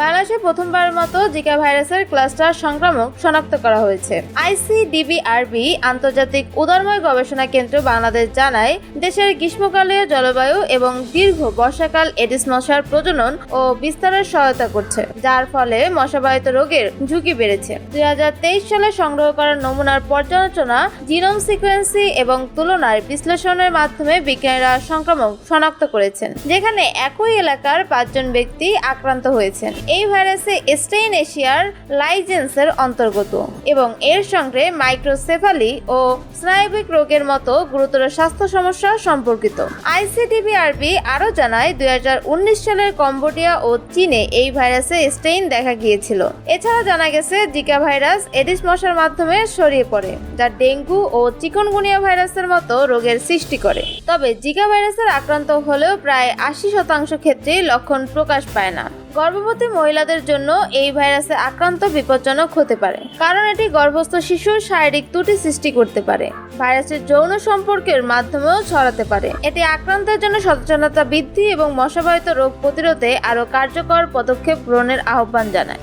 বাংলাদেশে প্রথমবারের মতো জিকা ভাইরাসের ক্লাস্টার সংক্রামক শনাক্ত করা হয়েছে। আইসিডিবিআরবি আন্তর্জাতিক উদারময় গবেষণা কেন্দ্র বাংলাদেশ জানায়, দেশের গ্রীষ্মকালীয় জলবায়ু এবং দীর্ঘ বর্ষাকাল এডিস মশার প্রজনন ও বিস্তারের সহায়তা করছে, যার ফলে মশাবাহিত রোগের ঝুঁকি বেড়েছে। দুই হাজার তেইশ সালে সংগ্রহ করা নমুনার পর্যালোচনা, জিনোম সিকোয়েন্সি এবং তুলনার বিশ্লেষণের মাধ্যমে বিজ্ঞানীরা সংক্রামক শনাক্ত করেছেন, যেখানে একই এলাকার পাঁচজন ব্যক্তি আক্রান্ত হয়েছেন। এই ভাইরাসে স্টেইন এশিয়ার লাইজেন্সের অন্তর্গত এবং এর সঙ্গে মাইক্রোসেফালি ও স্নায়বিক রোগের মতো গুরুতর স্বাস্থ্য সমস্যা সম্পর্কিত। আইসিডিবিআরবি আরও জানায় দু হাজার উনিশ সালের কম্বোডিয়া ও চীনে এই ভাইরাসে স্টেইন দেখা গিয়েছিল। এছাড়া জানা গেছে, জিকা ভাইরাস এডিস মশার মাধ্যমে ছড়িয়ে পড়ে, যা ডেঙ্গু ও চিকনগুনিয়া ভাইরাসের মতো রোগের সৃষ্টি করে। তবে জিকা ভাইরাসের আক্রান্ত হলেও প্রায় আশি শতাংশ ক্ষেত্রেই লক্ষণ প্রকাশ পায় না। গর্ভবতী মহিলাদের জন্য এই ভাইরাসে আক্রান্ত বিপজ্জনক হতে পারে, কারণ এটি গর্ভস্থ শিশুর শারীরিক ত্রুটি সৃষ্টি করতে পারে। ভাইরাসের যৌন সম্পর্কের মাধ্যমেও ছড়াতে পারে। এটি আক্রান্তের জন্য সচেতনতা বৃদ্ধি এবং মশাবাহিত রোগ প্রতিরোধে আরও কার্যকর পদক্ষেপ গ্রহণের আহ্বান জানায়।